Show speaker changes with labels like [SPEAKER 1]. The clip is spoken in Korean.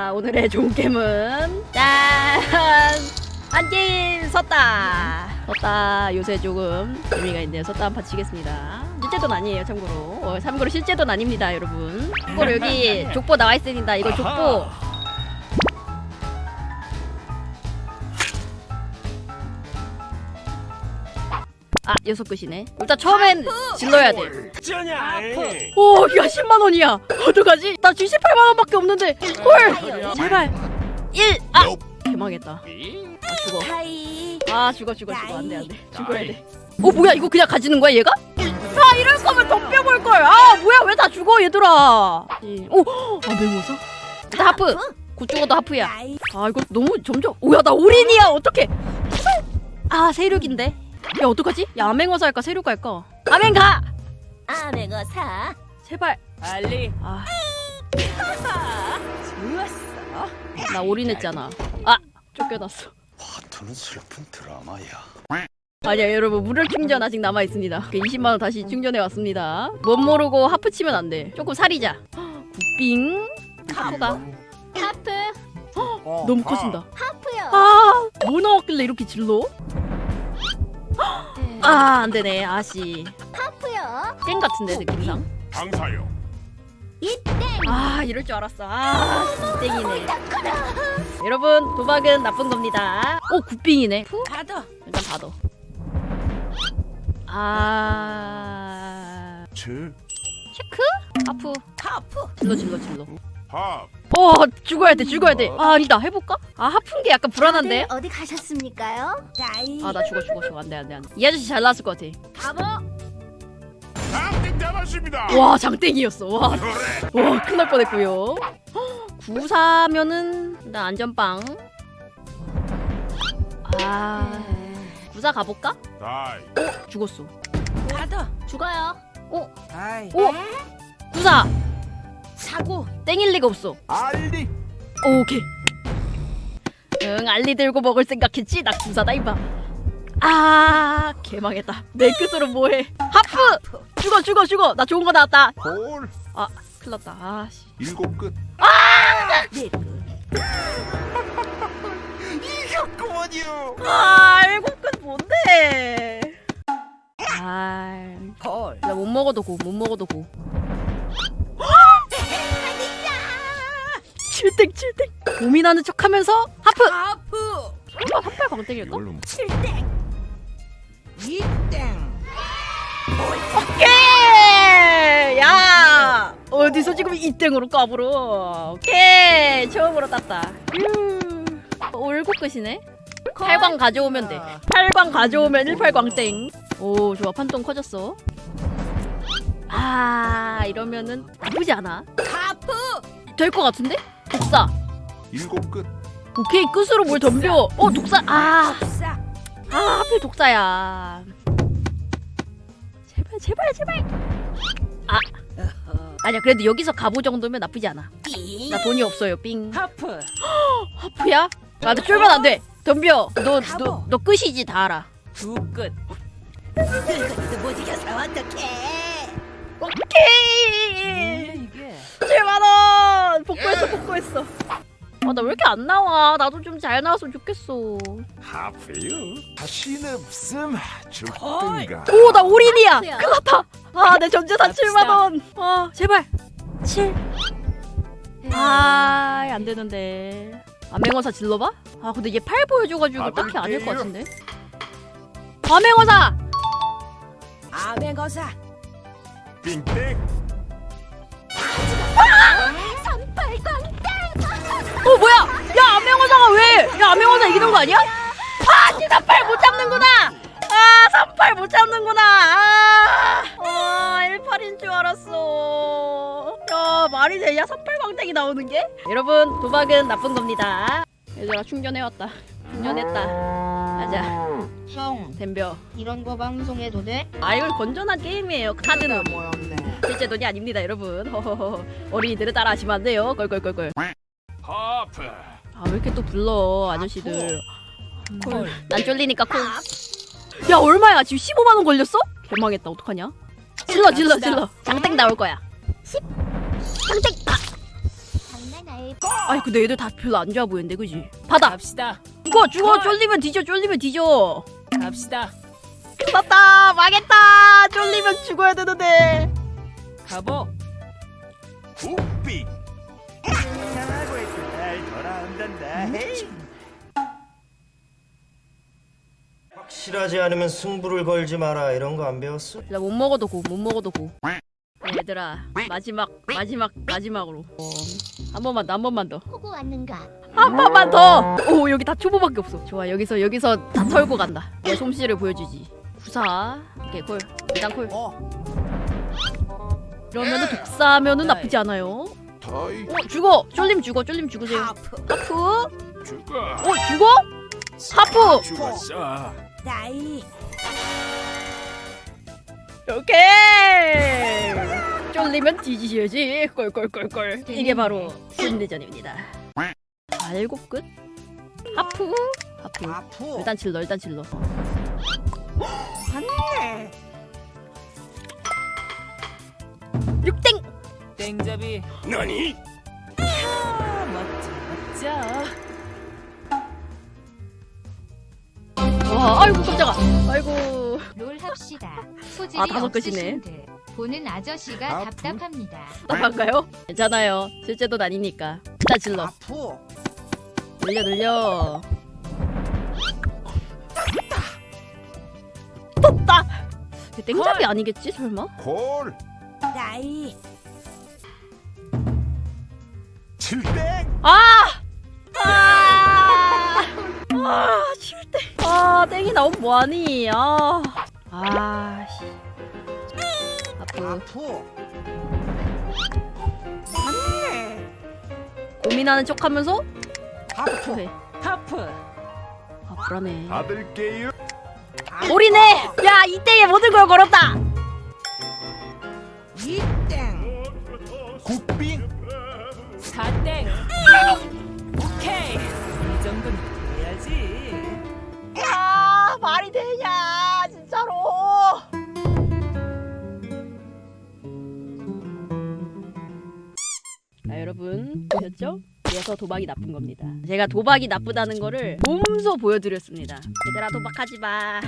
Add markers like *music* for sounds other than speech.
[SPEAKER 1] 자 오늘의 좋은 게임은 짠한 게임 섰다! 섰다. 요새 조금 재미가 있네요. 섰다 한판 치겠습니다. 실제 돈 아니에요 참고로. 어, 참고로 실제 돈 아닙니다 여러분. 참고로 여기 족보 나와 있습니다 이거 족보 아 여섯 끝이네 일단 처음엔 질러야 돼? 오, 야 10만 원이야. 어떡하지? 나 78만 원밖에 없는데. 헐. 제발. 1. 아. 개망했다. 아 죽어. 아 죽어 죽어 죽어 안돼 안돼 죽어야 돼. 어 뭐야 이거 그냥 가지는 거야 얘가? 아 이럴 거면 덤벼볼 걸. 아 뭐야 왜 다 죽어 얘들아. 오, 아 맹호사? 일단 하프. 곧 죽어도 하프야. 아 이거 너무 점점. 오야 나 올인이야 어떡해. 아 세륙인데. 야 어떡하지? 야 아맹어사 할까 세륙 할까? 아맹 가.
[SPEAKER 2] 아맹어 사
[SPEAKER 1] 제발.
[SPEAKER 3] 빨리.
[SPEAKER 1] 아. *laughs*
[SPEAKER 3] 좋았어.
[SPEAKER 1] 나 올인했잖아. 아 쫓겨났어.
[SPEAKER 4] 화투는 슬픈 드라마야.
[SPEAKER 1] 아니야 여러분 무료 충전 아직 남아 있습니다. 20만 원 다시 충전해 왔습니다. 못 모르고 하프 치면 안 돼. 조금 사리자. 굿빙. 하프가
[SPEAKER 2] 하프
[SPEAKER 1] 너무 커진다.
[SPEAKER 2] 하프요
[SPEAKER 1] 아, 뭐 나왔길래 이렇게 질러? 아, 안 되네. 아씨.
[SPEAKER 2] 하프요
[SPEAKER 1] 땡 같은데 느낌상.
[SPEAKER 3] 방사요.
[SPEAKER 2] 이땡
[SPEAKER 1] 아, 이럴 줄 알았어. 아, 땡이네. 여러분, 도박은 나쁜 겁니다. 오, 굿빙이네. 후?
[SPEAKER 3] 가더.
[SPEAKER 1] 일단 봐도. 아,
[SPEAKER 4] 제
[SPEAKER 1] 체크? 하프.
[SPEAKER 3] 하프.
[SPEAKER 1] 질러, 질러, 질러.
[SPEAKER 3] 밥.
[SPEAKER 1] 어, 죽어야 돼, 죽어야 돼. 아, 아니다. 해볼까? 아, 하픈 게 약간 불안한데?
[SPEAKER 2] 어디 가셨습니까요?
[SPEAKER 1] 아, 나 죽어, 죽어, 죽어. 안 돼, 안 돼, 안 돼. 이 아저씨 잘 나왔을 것 같아.
[SPEAKER 2] 바보
[SPEAKER 3] 한대 잡았습니다.
[SPEAKER 1] 와, 장땡이였어. 와,
[SPEAKER 3] 그래.
[SPEAKER 1] 와, 큰일 날 뻔했고요. 94면은 일단 안전빵. 아, 94 가볼까?
[SPEAKER 3] 다이.
[SPEAKER 1] 죽었어.
[SPEAKER 3] 가더.
[SPEAKER 2] 죽어요
[SPEAKER 3] 다이.
[SPEAKER 1] 오! 94!
[SPEAKER 3] 사 고.
[SPEAKER 1] 땡일 리가 없어.
[SPEAKER 3] 알리.
[SPEAKER 1] 오, 오케이. 응, 알리 들고 먹을 생각했지? 나 94다, 이봐. 아, 개망했다. 내 끝으로 뭐해. 하프! 죽어, 죽어, 죽어. 나 좋은 거 나왔다.
[SPEAKER 4] 볼
[SPEAKER 1] 아, 큰일 났다. 아, 씨.
[SPEAKER 4] 일곱 끝.
[SPEAKER 1] 내 끝. 7땡 7땡 고민하는 척하면서 하프.
[SPEAKER 3] 하프.
[SPEAKER 1] 설마 한발 광땡일까?
[SPEAKER 4] 이걸로
[SPEAKER 3] 칠땡. 이땡.
[SPEAKER 1] 오케이! 야! 어디서 지금 이땡으로 까불어? 오케이! 처음으로 땄다. 휴. 오, 일곱 끝이네? 8광 가져오면 돼. 8광 가져오면 18광땡. 오 좋아. 판돈 커졌어. 아 이러면은 나쁘지 않아.
[SPEAKER 3] 하프.
[SPEAKER 1] 될 것 같은데? 독사
[SPEAKER 4] 일곱 끝.
[SPEAKER 1] 오케이 끝으로 뭘 덤벼 어 독사 아
[SPEAKER 3] 싸.
[SPEAKER 1] 아 하필 독사야 제발 제발 제발 아 아니야 그래도 여기서 가보 정도면 나쁘지 않아
[SPEAKER 3] 띵.
[SPEAKER 1] 나 돈이 없어요 삥
[SPEAKER 3] 하프.
[SPEAKER 1] 하프야? 나도 쫄면 안 돼 덤벼 너 너. 너 끝이지 다 알아
[SPEAKER 3] 두 끝. 늙은이도 못 이겨서 어떡해.
[SPEAKER 1] 오케이
[SPEAKER 3] 이게.
[SPEAKER 1] 7만 원 복구했어 복구 했어 아 나 왜 이렇게 안 나와 나도 좀 잘 나왔으면 좋겠어
[SPEAKER 4] 하프요. 자신 없음 죽든가.
[SPEAKER 1] 오 나 올인이야. 큰일 났다 아 내 전재산
[SPEAKER 3] 갑시다.
[SPEAKER 1] 7만 원 아 제발 7 아, 안 되는데. 암행어사 질러봐? 아, 근데 얘 팔 보여줘가지고 딱히 아닐 것 같은데. 암행어사!
[SPEAKER 3] 아맹어사.
[SPEAKER 4] 빙땡.
[SPEAKER 1] 암행어사 이기는 거 아니야? 아, 씨, 38못 잡는구나! 아, 38 못 잡는구나! 아, 아 18인 줄 알았어. 야, 말이 되냐? 38 광택이 나오는 게? 여러분, 도박은 나쁜 겁니다. 얘들아, 충전해왔다. 충전했다. 가자.
[SPEAKER 2] 형
[SPEAKER 1] 덤벼.
[SPEAKER 2] 이런 거 방송해도 돼?
[SPEAKER 1] 아 이건 건전한 게임이에요. 카드는
[SPEAKER 3] 모였네.
[SPEAKER 1] 실제 돈이 아닙니다, 여러분. 허허허. *laughs* 어린이들을 따라하시면 안 돼요. 껄껄껄껄.
[SPEAKER 3] 하프.
[SPEAKER 1] 아 왜 이렇게 또 불러 아저씨들.
[SPEAKER 3] 콜.
[SPEAKER 1] 난 쫄리니까 콜. 야 얼마야? 지금 15만 원 걸렸어? 개망했다. 어떡하냐? 질러 질러. 질러. 장땡 나올 거야. 10. 장땡. 아.
[SPEAKER 2] 장난 네.
[SPEAKER 1] 아니 근데 얘들 다 별로 안 좋아 보이는데 그지? 받아
[SPEAKER 5] 갑시다.
[SPEAKER 1] 죽어 죽어 쫄리면 뒤져 쫄리면 뒤져
[SPEAKER 5] 갑시다.
[SPEAKER 1] 끝났다 망했다 쫄리면 죽어야 되는데
[SPEAKER 5] 가보.
[SPEAKER 6] 확실하지 않으면 승부를 걸지 마라 이런 거 안 배웠어?
[SPEAKER 1] 나 못 먹어도 고 못 먹어도 고 얘들아 마지막 마지막 마지막으로. 어, 한 번만 더 한 번만 더.
[SPEAKER 2] 호구 왔는가?
[SPEAKER 1] 한 번만 더! 오 여기 다 초보밖에 없어. 좋아 여기서 여기서 다 털고 간다. 내 솜씨를 보여주지. 구사 오케이 콜 일단 콜. 이러면은 독사하면은 나쁘지 않아요
[SPEAKER 4] 다이.
[SPEAKER 1] 어 죽어. 쫄림 죽어. 쫄림 죽으세요.
[SPEAKER 3] 하프.
[SPEAKER 1] 하프.
[SPEAKER 3] 죽어.
[SPEAKER 1] 어 죽어? 하프.
[SPEAKER 3] 죽었어. 나이.
[SPEAKER 1] 오케이. 쫄리면 뒤지셔야지. 꼴꼴꼴꼴. 이게 바로 심리전입니다. 알고 끝. 하프. 하프.
[SPEAKER 3] 하프.
[SPEAKER 1] 일단 질러 일단 질러.
[SPEAKER 3] 안돼
[SPEAKER 1] 육땡
[SPEAKER 5] 땡잡이.
[SPEAKER 4] 너니
[SPEAKER 5] 아, 멋져, 멋져.
[SPEAKER 1] 와 아이고 깜짝아 아이고
[SPEAKER 7] 롤 합시다. 소질이
[SPEAKER 1] 아, 다섯 끝이네.
[SPEAKER 7] 없으신데 보는 아저씨가
[SPEAKER 4] 아,
[SPEAKER 7] 답답합니다.
[SPEAKER 1] 답답한가요? 괜찮아요 실제 돈 아니니까 일단 질러
[SPEAKER 3] 하프
[SPEAKER 1] 늘려 늘려 떴다 이게 땡잡이 아니겠지 설마?
[SPEAKER 4] 콜
[SPEAKER 3] 나이
[SPEAKER 4] 칠땡
[SPEAKER 1] 아! 아! 아, 칠대. 아, 땡이 나오면 뭐하니? 아. 아, 씨. 아프.
[SPEAKER 3] 하프 안돼
[SPEAKER 1] 고민하는 척 하면서
[SPEAKER 3] 하프
[SPEAKER 1] 해.
[SPEAKER 5] 하프.
[SPEAKER 1] 아, 불안해.
[SPEAKER 4] 받을게요
[SPEAKER 1] 올이네! 야, 이 땡에 모든 걸 걸었다!
[SPEAKER 3] 이
[SPEAKER 1] 여러분 보셨죠? 이어서 도박이 나쁜 겁니다. 제가 도박이 나쁘다는 거를 몸소 보여드렸습니다. 얘들아 도박하지 마.